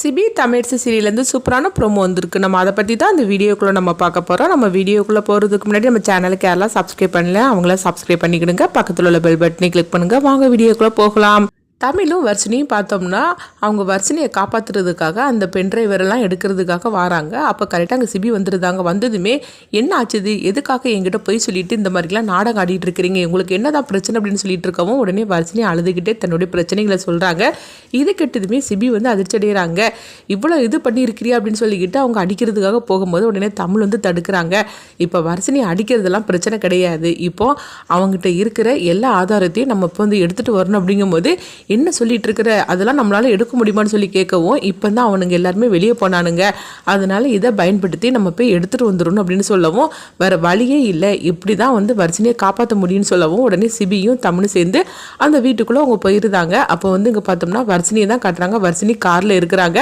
CP Tamils சீரியல்லேருந்து சூப்பரான promo வந்திருக்கு. நம்ம அதை பற்றி தான் அந்த வீடியோக்குள்ளே நம்ம பார்க்க போகிறோம் நம்ம வீடியோக்குள்ளே போகிறதுக்கு முன்னாடி நம்ம சேனலுக்கு யாரெல்லாம் சப்ஸ்கிரைப் பண்ணல அவங்கள சப்ஸ்கிரைப் பண்ணிக்கிடுங்க. பக்கத்தில் உள்ள பெல் பட்டனை கிளிக் பண்ணுங்கள் வாங்க வீடியோக்குள்ளே போகலாம். தமிழும் வர்ஷினியும் பார்த்தோம்னா அவங்க வர்ஷினியை காப்பாற்றுறதுக்காக அந்த பென் டிரைவரெல்லாம் எடுக்கிறதுக்காக வராங்க. அப்போ கரெக்டாக அங்கே சிபி வந்துருந்தாங்க வந்ததுமே என்ன ஆச்சுது? எதுக்காக என்கிட்ட போய் சொல்லிட்டு இந்த மாதிரிலாம் நாடகம் ஆடிட்டு இருக்கிறீங்க? உங்களுக்கு என்னதான் பிரச்சனை? அப்படின்னு சொல்லிட்டு இருக்கவும் உடனே வர்ஷினி அழுதுகிட்டே தன்னுடைய பிரச்சனைகளை சொல்கிறாங்க இது கெட்டதுமே சிபி வந்து அதிர்ச்சி அடைகிறாங்க. இவ்வளோ இது பண்ணியிருக்கிறியா? அப்படின்னு சொல்லிக்கிட்டு அவங்க அடிக்கிறதுக்காக போகும்போது உடனே தமிழ் வந்து தடுக்கிறாங்க. இப்போ வர்ஷினி அடிக்கிறதெல்லாம் பிரச்சனை கிடையாது. இப்போ அவங்ககிட்ட இருக்கிற எல்லா ஆதாரத்தையும் நம்ம இப்போ வந்து எடுத்துகிட்டு வரணும். அப்படிங்கும்போது என்ன சொல்லிட்டு இருக்கிற அதெல்லாம் நம்மளால எடுக்க முடியுமான்னு சொல்லி கேட்கவும் இப்போ தான் அவனுங்க எல்லாருமே வெளியே போனானுங்க. அதனால இதை பயன்படுத்தி நம்ம போய் எடுத்துகிட்டு வந்துடணும் அப்படின்னு சொல்லவும் வேற வழியே இல்லை. இப்படி தான் வந்து வர்ஷினியை காப்பாற்ற முடியும்னு சொல்லவும் உடனே சிபியும் தமிழும் சேர்ந்து அந்த வீட்டுக்குள்ளே அவங்க போயிருந்தாங்க. அப்போ வந்து இங்கே பார்த்தோம்னா வர்ஷினியை தான் காட்டுறாங்க. வர்ஷினி காரில் இருக்கிறாங்க.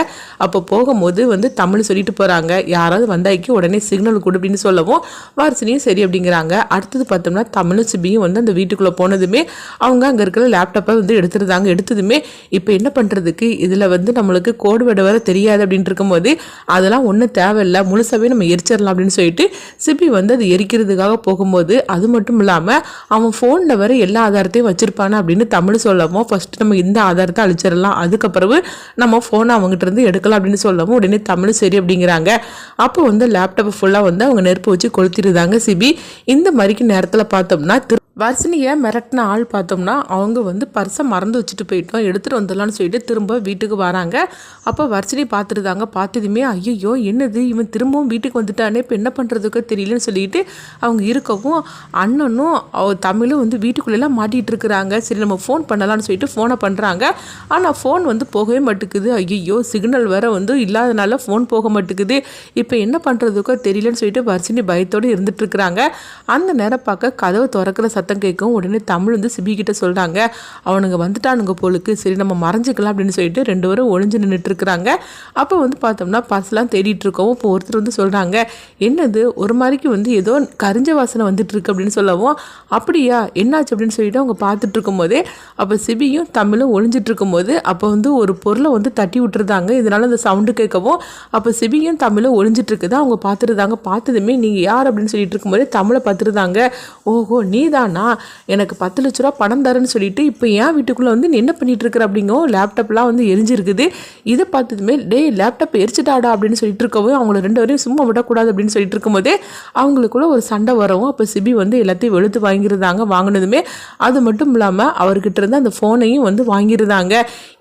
அப்போ போகும்போது வந்து தமிழ் சொல்லிட்டு போகிறாங்க யாராவது வந்தாக்கி உடனே சிக்னல் கொடு அப்படின்னு சொல்லவும் வர்ஷினியும் சரி அப்படிங்கிறாங்க. அடுத்தது பார்த்தோம்னா தமிழும் சிபியும் வந்து அந்த வீட்டுக்குள்ளே போனதுமே அவங்க அங்கே இருக்கிற லேப்டாப்பை வந்து எடுத்துருந்தாங்க எடுத்ததுமே இப்போ என்ன பண்ணுறதுக்கு இதில் வந்து நம்மளுக்கு கோடு விட வர தெரியாது அப்படின்ட்டு இருக்கும்போது அதெல்லாம் ஒன்றும் தேவையில்லை. முழுசாகவே நம்ம எரிச்சிடலாம் அப்படின்னு சொல்லிட்டு சிபி வந்து அது எரிக்கிறதுக்காக போகும்போது அது மட்டும் இல்லாமல் அவன் ஃபோனில் வர எல்லா ஆதாரத்தையும் வச்சுருப்பானா அப்படின்னு தமிழ் சொல்லவும் ஃபஸ்ட்டு நம்ம இந்த ஆதாரத்தை அழிச்சிடலாம் அதுக்கப்புறவு நம்ம ஃபோனை அவங்ககிட்ட இருந்து எடுக்கலாம் அப்படின்னு சொல்லவும் உடனே தமிழ் சரி அப்படிங்கிறாங்க. அப்போ வந்து லேப்டாப் ஃபுல்லாக வந்து அவங்க நெருப்பு வச்சு கொளுத்திருந்தாங்க சிபி. இந்த மாதிரிக்கு நேரத்தில் பார்த்தோம்னா திரு வர்ஷினியை மிரட்டின ஆள் பார்த்தோம்னா அவங்க வந்து பர்ஸை மறந்து வச்சுட்டு போயிட்டோம் எடுத்துகிட்டு வந்துடலாம்னு சொல்லிட்டு திரும்ப வீட்டுக்கு வராங்க. அப்போ வர்ஷினி பார்த்துருந்தாங்க பார்த்ததுமே ஐயோ என்னது இவன் திரும்பவும் வீட்டுக்கு வந்துட்டானே இப்போ என்ன பண்ணுறதுக்கோ தெரியலன்னு சொல்லிட்டு அவங்க இருக்கவும் அண்ணனும் அவ தமிழும் வந்து வீட்டுக்குள்ளெல்லாம் மாட்டிகிட்டு இருக்கிறாங்க சரி நம்ம ஃபோன் பண்ணலாம்னு சொல்லிட்டு ஃபோனை பண்ணுறாங்க ஆனால் ஃபோன் வந்து போகவே மாட்டேங்குது. ஐயோ சிக்னல் வேற வந்து இல்லாதனால ஃபோன் போக மாட்டேங்குது. இப்போ என்ன பண்ணுறதுக்கோ தெரியலன்னு சொல்லிட்டு வர்ஷினி பயத்தோடு இருந்துகிட்ருக்குறாங்க. அந்த நேரம் பார்க்க கதவை திறக்கிற சத்தம் கேட்கும். உடனே தமிழ் வந்து சிபி கிட்ட சொல்கிறாங்க அவனுங்க வந்துட்டானுங்க போலுக்கு. சரி நம்ம மறைஞ்சிக்கலாம் அப்படின்னு சொல்லிட்டு ரெண்டு பேரும் ஒளிஞ்சு நின்றுட்டுருக்குறாங்க அப்போ வந்து பார்த்தோம்னா பர்ஸ்லாம் தேடிட்டு இருக்கோம் இப்போ ஒருத்தர் வந்து சொல்கிறாங்க என்னது? ஒரு மாதிரிக்கு வந்து ஏதோ கரிஞ்ச வாசனை வந்துட்டு இருக்கு அப்படின்னு சொல்லவும் அப்படியா? என்னாச்சு? அப்படின்னு சொல்லிட்டு அவங்க பார்த்துட்டு இருக்கும்போதே அப்போ சிபியும் தமிழும் ஒழிஞ்சிட்டு இருக்கும்போது அப்போ வந்து ஒரு பொருளை வந்து தட்டி விட்டுருந்தாங்க. இதனால அந்த சவுண்டு கேட்கவும் அப்போ சிபியும் தமிழும் ஒளிஞ்சிட்டு இருக்குதா அவங்க பார்த்துருந்தாங்க. பார்த்ததுமே நீங்கள் யார் அப்படின்னு சொல்லிட்டு இருக்கும்போது தமிழை பார்த்துருந்தாங்க. ஓஹோ நீ தான் எனக்கு பத்து லட்ச ரூபா பணம் தரேன்னு சொல்லிட்டு இப்போ ஏன் வீட்டுக்குள்ளே வந்து நீ என்ன பண்ணிட்டு இருக்கிற அப்படிங்கவும் லேப்டாப்லாம் வந்து எரிஞ்சிருக்குது. இதை பார்த்ததுமே டே லேப்டாப் எரிச்சிட்டாடா அப்படின்னு சொல்லிட்டு இருக்கவும் அவங்கள ரெண்டு வரையும் சும்மா விடக்கூடாது அப்படின்னு சொல்லிட்டு இருக்கும்போது அவங்களுக்குள்ள ஒரு சண்டை வரவும் அப்போ சிபி வந்து எல்லாத்தையும் வெளுத்து வாங்கியிருந்தாங்க வாங்கினதுமே. அது மட்டும் இல்லாமல் அவர்கிட்ட இருந்து அந்த ஃபோனையும் வந்து வாங்கியிருந்தாங்க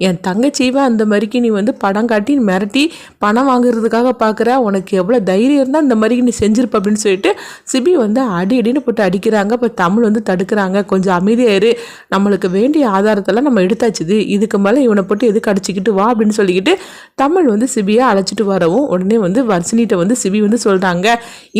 என் தங்கச்சிவை அந்த மாதிரிக்கு நீ வந்து படம் காட்டி மிரட்டி பணம் வாங்குறதுக்காக பார்க்குற உனக்கு எவ்வளோ தைரியம் இருந்தால் இந்த மாதிரி நீ செஞ்சிருப்ப அப்படின்னு சொல்லிட்டு சிபி வந்து அடி அடின்னு போட்டு அடிக்கிறாங்க. இப்போ தமிழ் வந்து தடுக்கிறாங்க. கொஞ்சம் அமைதியாக இரு. நம்மளுக்கு வேண்டிய ஆதாரத்தெல்லாம் நம்ம எடுத்தாச்சுது இதுக்கு மேலே இவனை போட்டு எதுக்கு அடிச்சுக்கிட்டு வா அப்படின்னு சொல்லிக்கிட்டு தமிழ் வந்து சிபியை அழைச்சிட்டு வரவும் உடனே வந்து வர்ஷினிட்ட வந்து சிபி வந்து சொல்கிறாங்க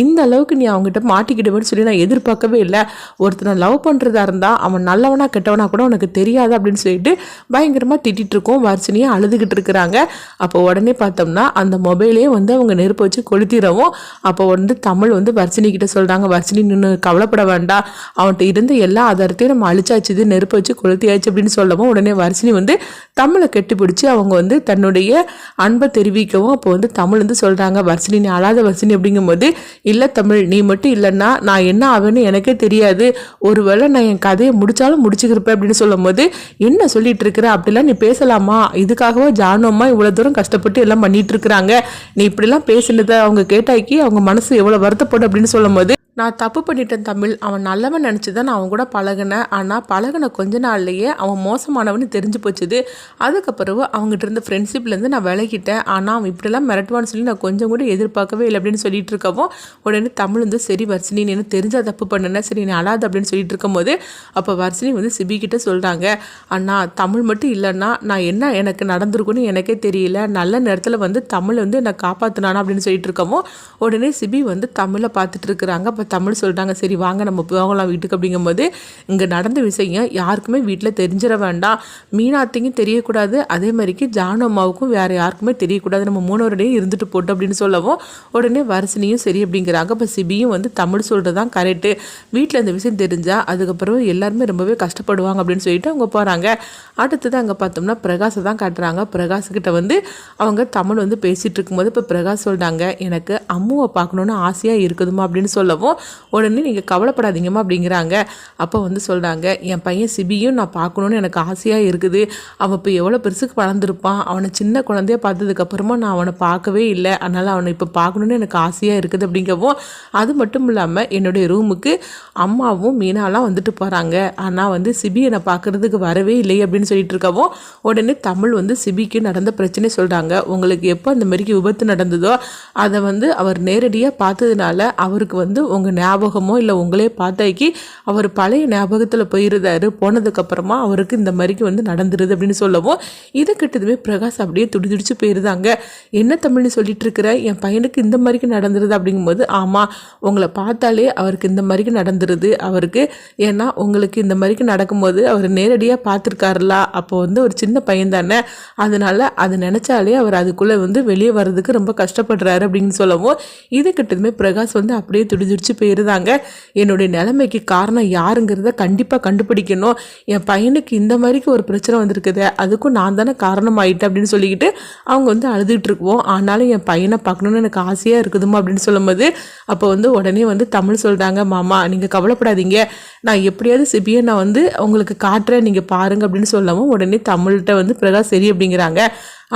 இந்த அளவுக்கு நீ அவங்ககிட்ட மாட்டிக்கிடுவேன்னு சொல்லி நான் எதிர்பார்க்கவே இல்லை. ஒருத்தனை லவ் பண்ணுறதா இருந்தால் அவன் நல்லவனா கெட்டவனா கூட உனக்கு தெரியாது அப்படின்னு சொல்லிட்டு பயங்கரமாக திட்டிகிட்டு இருக்கோம் வர்சினியை அழுதுகிட்டு இருக்கிறாங்க. அப்போ உடனே பார்த்தோம்னா அந்த மொபைலே வந்து அவங்க நெருப்பு வச்சு கொளுத்திடவும் அப்போ வந்து தமிழ் வந்து வர்ஷினி கிட்ட சொல்கிறாங்க வர்ஷினி நின்று கவலைப்பட வேண்டாம். அவன்கிட்ட இருந்த எல்லா ஆதாரத்தையும் நம்ம அழிச்சாச்சுது நெருப்பு வச்சு கொளுத்தியாச்சு அப்படின்னு சொல்லவும் உடனே வர்ஷினி வந்து தமிழை கெட்டி பிடிச்சி அவங்க வந்து தன்னுடைய அன்பை தெரிவிக்கவும் அப்போ வந்து தமிழ் வந்து சொல்கிறாங்க வர்ஷினி நீ அழாத வர்ஷினி அப்படிங்கும்போது இல்லை தமிழ் நீ மட்டும் இல்லைன்னா நான் என்ன ஆவேன்னு எனக்கே தெரியாது. ஒருவேளை நான் என் கதையை முடிச்சாலும் முடிச்சுக்கிருப்பேன் அப்படின்னு சொல்லும்போது என்ன சொல்லிட்டு இருக்கிற அப்படிலாம் நீ பேசலாமா? இதுக்காகவா ஜானம்மா இவ்வளோ தூரம் கஷ்டப்பட்டு எல்லாம் பண்ணிட்டு இருக்கிறாங்க நீ இப்படிலாம் பேசினதை அவங்க கேட்டாக்கி அவங்க மனசு எவ்வளோ வருத்தப்படும் அப்படின்னு சொல்லும்போது நான் தப்பு பண்ணிட்டேன் தமிழ். அவன் நல்லவன் நினச்சி தான் நான் அவன் கூட பழகினேன். ஆனால் பழகின கொஞ்ச நாள்லையே அவன் மோசமானவன்னு தெரிஞ்சு போச்சுது. அதுக்கப்புறம் அவங்ககிட்ட இருந்த ஃப்ரெண்ட்ஷிப்லேருந்து நான் விலகிட்டேன். ஆனால் அவன் இப்படிலாம் மிரட்டுவான்னு சொல்லி நான் கொஞ்சம் கூட எதிர்பார்க்கவே இல்லை அப்படின்னு சொல்லிட்டு இருக்கவும் உடனே தமிழ் வந்து சரி வர்ஷினி நீ எனக்கு தெரிஞ்சா தப்பு பண்ணினேன் சரி நீ அழாது அப்படின்னு சொல்லிட்டு இருக்கும்போது அப்போ வர்ஷினி வந்து சிபி கிட்ட சொல்கிறாங்க அண்ணா தமிழ் மட்டும் இல்லைன்னா நான் என்ன எனக்கு நடந்திருக்குன்னு எனக்கே தெரியல. நல்ல நேரத்தில் வந்து தமிழ் வந்து என்னை காப்பாற்றினானா அப்படின்னு சொல்லிட்டு இருக்கவும் உடனே சிபி வந்து தமிழை பார்த்துட்டு இருக்கிறாங்க. அப்போ தமிழ் சொல்கிறாங்க சரி வாங்க நம்ம போகலாம் வீட்டுக்கு அப்படிங்கும்போது இங்கே நடந்த விஷயம் யாருக்குமே வீட்டில் தெரிஞ்சிட வேண்டாம். மீனாத்தையும் தெரியக்கூடாது அதே மாதிரிக்கு ஜானு அம்மாவுக்கும் வேறு யாருக்குமே தெரியக்கூடாது. நம்ம மூணவருடையும் இருந்துட்டு போட்டு அப்படின்னு சொல்லவும் உடனே வரிசனையும் சரி அப்படிங்கிறாங்க. இப்போ சிபியும் வந்து தமிழ் சொல்கிறது தான் கரெக்டு வீட்டில் இந்த விஷயம் தெரிஞ்சால் அதுக்கப்புறம் எல்லாருமே ரொம்பவே கஷ்டப்படுவாங்க அப்படின்னு சொல்லிட்டு அவங்க போகிறாங்க அடுத்தது அங்கே பார்த்தோம்னா பிரகாஷை தான் காட்டுறாங்க. பிரகாஷ்கிட்ட வந்து அவங்க தமிழ் வந்து பேசிகிட்டு இருக்கும்போது இப்போ பிரகாஷ் சொல்கிறாங்க எனக்கு அம்முவை பார்க்கணுன்னு ஆசையாக இருக்குதுமா அப்படின்னு சொல்லவும் உடனே நீங்கள் கவலைப்படாதீங்கம்மா அப்படிங்கிறாங்க. அப்போ வந்து சொல்கிறாங்க என் பையன் சிபியும் நான் பார்க்கணுன்னு எனக்கு ஆசையாக இருக்குது. அவன் இப்போ எவ்வளோ பெருசுக்கு வளர்ந்துருப்பான். அவனை சின்ன குழந்தைய பார்த்ததுக்கப்புறமா நான் அவனை பார்க்கவே இல்லை. அதனால் அவனை இப்போ பார்க்கணுன்னு எனக்கு ஆசையாக இருக்குது அப்படிங்கவும் அது மட்டும் இல்லாமல் என்னுடைய ரூமுக்கு அம்மாவும் மீனாலாம் வந்துட்டு போகிறாங்க ஆனால் வந்து சிபி என்னை பார்க்குறதுக்கு வரவே இல்லை அப்படின்னு சொல்லிட்டு இருக்கவும் உடனே தமிழ் வந்து சிபிக்கு நடந்த பிரச்சனை சொல்கிறாங்க உங்களுக்கு எப்போ அந்த மாதிரிக்கு விபத்து நடந்ததோ அதை வந்து அவர் நேரடியாக பார்த்ததுனால அவருக்கு வந்து உங்கள் ஞாபகமோ இல்லை உங்களே பார்த்தாக்கி அவர் பழைய ஞாபகத்தில் போயிருந்தாரு. போனதுக்கப்புறமா அவருக்கு இந்த மாதிரிக்கு வந்து நடந்துருது அப்படின்னு சொல்லவும் இதை கிட்டதுமே பிரகாஷ் அப்படியே துடி துடிச்சு போயிருந்தாங்க. என்ன தமிழ்னு சொல்லிட்டு இருக்கிற என் பையனுக்கு இந்த மாதிரிக்கு நடந்துருது அப்படிங்கும்போது ஆமாம் உங்களை பார்த்தாலே அவருக்கு இந்த மாதிரிக்கு நடந்துருது. அவருக்கு ஏன்னா உங்களுக்கு இந்த மாதிரிக்கு நடக்கும்போது அவர் நேரடியாக பார்த்துருக்காருல அப்போ வந்து ஒரு சின்ன பையன் தானே. அதனால அதை நினச்சாலே அவர் அதுக்குள்ளே வந்து வெளியே வர்றதுக்கு ரொம்ப கஷ்டப்படுறாரு அப்படின்னு சொல்லவும் இது கிட்டதுமே பிரகாஷ் வந்து அப்படியே துடிதுடிச்சு போயிருந்தாங்க. என்னுடைய நிலைமைக்கு காரணம் யாருங்கிறத கண்டிப்பாக கண்டுபிடிக்கணும். என் பையனுக்கு இந்த மாதிரிக்கு ஒரு பிரச்சனை வந்திருக்குது. அதுக்கும் நான் தானே காரணம் ஆயிட்டேன் அப்படின்னு சொல்லிக்கிட்டு அவங்க வந்து அழுதுகிட்டு இருக்குவோம். ஆனாலும் என் பையனை பார்க்கணுன்னு எனக்கு ஆசையாக இருக்குதுமா அப்படின்னு சொல்லும்போது அப்போ வந்து உடனே வந்து தமிழ் சொல்கிறாங்க மாமா நீங்கள் கவலைப்படாதீங்க. நான் எப்படியாவது சிபியை நான் வந்து உங்களுக்கு காட்டுறேன் நீங்கள் பாருங்க அப்படின்னு சொல்லவும் உடனே தமிழ்கிட்ட வந்து பிரகாஷ் சரி அப்படிங்கிறாங்க.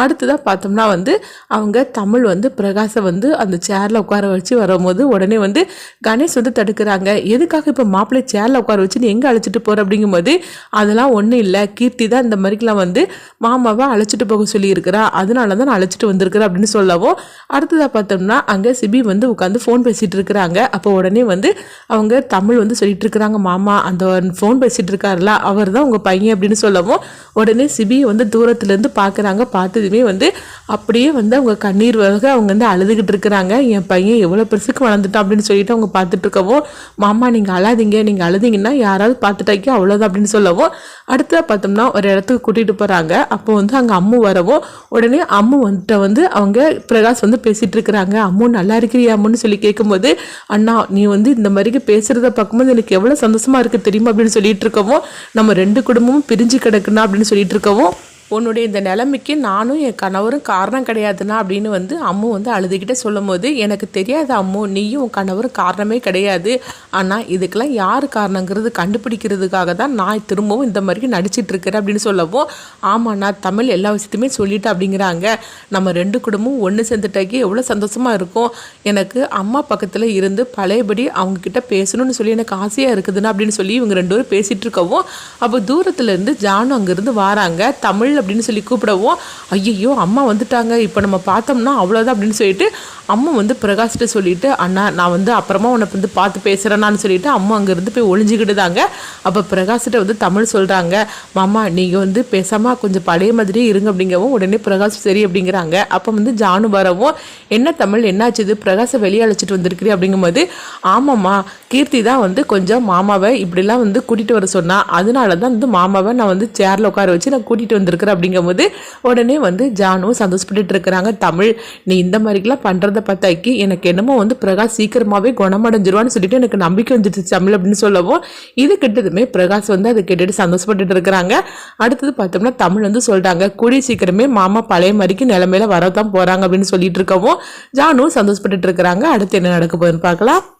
அடுத்ததாக பார்த்தோம்னா வந்து அவங்க தமிழ் வந்து பிரகாசை வந்து அந்த சேரில் உட்கார வச்சு வரும்போது உடனே வந்து கணேஷ் வந்து தடுக்கிறாங்க. எதுக்காக இப்போ மாப்பிள்ளை சேரில் உட்கார வச்சு நீ எங்கே அழைச்சிட்டு போகிற அப்படிங்கும்போது அதெல்லாம் ஒன்றும் இல்லை. கீர்த்தி தான் இந்த மாதிரிக்கெலாம் வந்து மாமாவை அழைச்சிட்டு போக சொல்லியிருக்கிறா. அதனால தான் நான் அழைச்சிட்டு வந்திருக்கிறேன் அப்படின்னு சொல்லவும் அடுத்ததாக பார்த்தோம்னா அங்கே சிபி வந்து உட்காந்து ஃபோன் பேசிகிட்டு இருக்கிறாங்க. அப்போ உடனே வந்து அவங்க தமிழ் வந்து சொல்லிட்டு இருக்கிறாங்க. மாமா அந்த ஃபோன் பேசிகிட்டு இருக்காருல அவர் தான் உங்கள் பையன் அப்படின்னு சொல்லவும் உடனே சிபி வந்து தூரத்துலேருந்து பார்க்குறாங்க பார்த்ததுமே வந்து அப்படியே வந்து அவங்க கண்ணீர் வக அவங்க வந்து அழுதுகிட்டு இருக்கிறாங்க. என் பையன் எவ்வளோ பெருசுக்கு வளர்ந்துட்டான் அப்படின்னு சொல்லிட்டு அவங்க பார்த்துட்டு இருக்கவும் மாமா நீங்கள் அழாதீங்க. நீங்கள் அழுதிங்கன்னா யாராவது பார்த்துட்டாக்கி அவ்வளோதான் அப்படின்னு சொல்லவும் அடுத்ததாக பார்த்தோம்னா ஒரு இடத்துக்கு கூட்டிகிட்டு போகிறாங்க அப்போ வந்து அங்கே அம்மு வரவும் உடனே அம்மு வந்துட்ட வந்து அவங்க பிரகாஷ் வந்து பேசிகிட்டு இருக்கிறாங்க. அம்மு நல்லா இருக்கிறியா? அம்முன்னு சொல்லி கேட்கும்போது அண்ணா நீ வந்து இந்த மாதிரிக்கு பேசுகிறத பார்க்கும்போது எனக்கு எவ்வளோ சந்தோஷம் சந்தோஷமாக இருக்குது தெரியுமா அப்படின்னு சொல்லிட்டு இருக்கவும் நம்ம ரெண்டு குடும்பமும் பிரிஞ்சு கிடக்குனா அப்படின்னு சொல்லிட்டு இருக்கவும் உன்னுடைய இந்த நிலைமைக்கு நானும் என் கணவரும் காரணம் கிடையாதுண்ணா அப்படின்னு வந்து அம்மு வந்து அழுதுகிட்டே சொல்லும் போது எனக்கு தெரியாது அம்மு நீயும் உன் கணவரும் காரணமே கிடையாது. ஆனால் இதுக்கெல்லாம் யார் காரணங்கிறது கண்டுபிடிக்கிறதுக்காக தான் நான் திரும்பவும் இந்த மாதிரி நடிச்சிட்டு இருக்கிறேன் அப்படின்னு சொல்லவும் ஆமாம் நான் தமிழ் எல்லா விஷயத்தையுமே சொல்லிட்டு அப்படிங்கிறாங்க. நம்ம ரெண்டு குடும்பமும் ஒன்று சேர்ந்துட்டாக்கி எவ்வளோ சந்தோஷமாக இருக்கும். எனக்கு அம்மா பக்கத்தில் இருந்து பழையபடி அவங்கக்கிட்ட பேசணும்னு சொல்லி எனக்கு ஆசையாக இருக்குதுன்னு அப்படின்னு சொல்லி இவங்க ரெண்டு பேரும் பேசிகிட்டு இருக்கவும் அப்போ தூரத்துலேருந்து ஜானு அங்கேருந்து வராங்க. தமிழ் அப்படின்னு சொல்லி கூப்பிடவும் ஐயையோ அம்மா வந்துட்டாங்க இப்போ நம்ம பார்த்தோம்னா அவ்வளோதான் அப்படின்னு சொல்லிட்டு அம்மா வந்து பிரகாஷ்கிட்ட சொல்லிட்டு அண்ணா நான் வந்து அப்புறமா உனக்கு வந்து பார்த்து பேசுகிறேன்னான்னு சொல்லிட்டு அம்மா அங்கேருந்து போய் ஒளிஞ்சிக்கிட்டுதாங்க. அப்போ பிரகாஷ்கிட்ட வந்து தமிழ் சொல்கிறாங்க மாமா நீங்கள் வந்து பேசாமல் கொஞ்சம் பழைய மாதிரியே இருங்க அப்படிங்கவும் உடனே பிரகாஷ் சரி அப்படிங்கிறாங்க. அப்போ வந்து ஜானு வரவும் என்ன தமிழ் என்னாச்சு இது? பிரகாஷை வெளியே அழைச்சிட்டு வந்திருக்கிறீ அப்படிங்கும்போது ஆமாம்மா கீர்த்தி தான் வந்து கொஞ்சம் மாமாவை இப்படிலாம் வந்து கூட்டிகிட்டு வர சொன்னா. அதனால தான் வந்து மாமாவை நான் வந்து சேரில் உட்கார வச்சு நான் கூட்டிகிட்டு வந்திருக்கிறேன். அப்படிங்கும்போது உடனே வந்து ஜானும் சந்தோஷப்பட்டு இருக்கிறாங்க. தமிழ் நீ இந்த மாதிரிக்கெல்லாம் பண்ணுறது பார்த்தாக்கி எனக்கு என்னமோ வந்து பிரகாஷ் சீக்கிரமாகவே குணமடைஞ்சிருவான்னு சொல்லிட்டு எனக்கு நம்பிக்கை வந்துடுச்சு தமிழ் அப்படின்னு சொல்லவும். இது கிட்டதுமே பிரகாஷ் வந்து அதை கேட்டுட்டு சந்தோஷப்பட்டுட்டு இருக்கிறாங்க. அடுத்தது பார்த்தோம்னா தமிழ் வந்து சொல்கிறாங்க கூடிய சீக்கிரமே மாமா பழைய மாதிரிக்கு நிலைமையில வரதான் போகிறாங்க அப்படின்னு சொல்லிட்டு இருக்கவும் ஜானும் சந்தோஷப்பட்டுட்டு இருக்கிறாங்க. அடுத்து என்ன நடக்க போகுதுன்னு பார்க்கலாம்.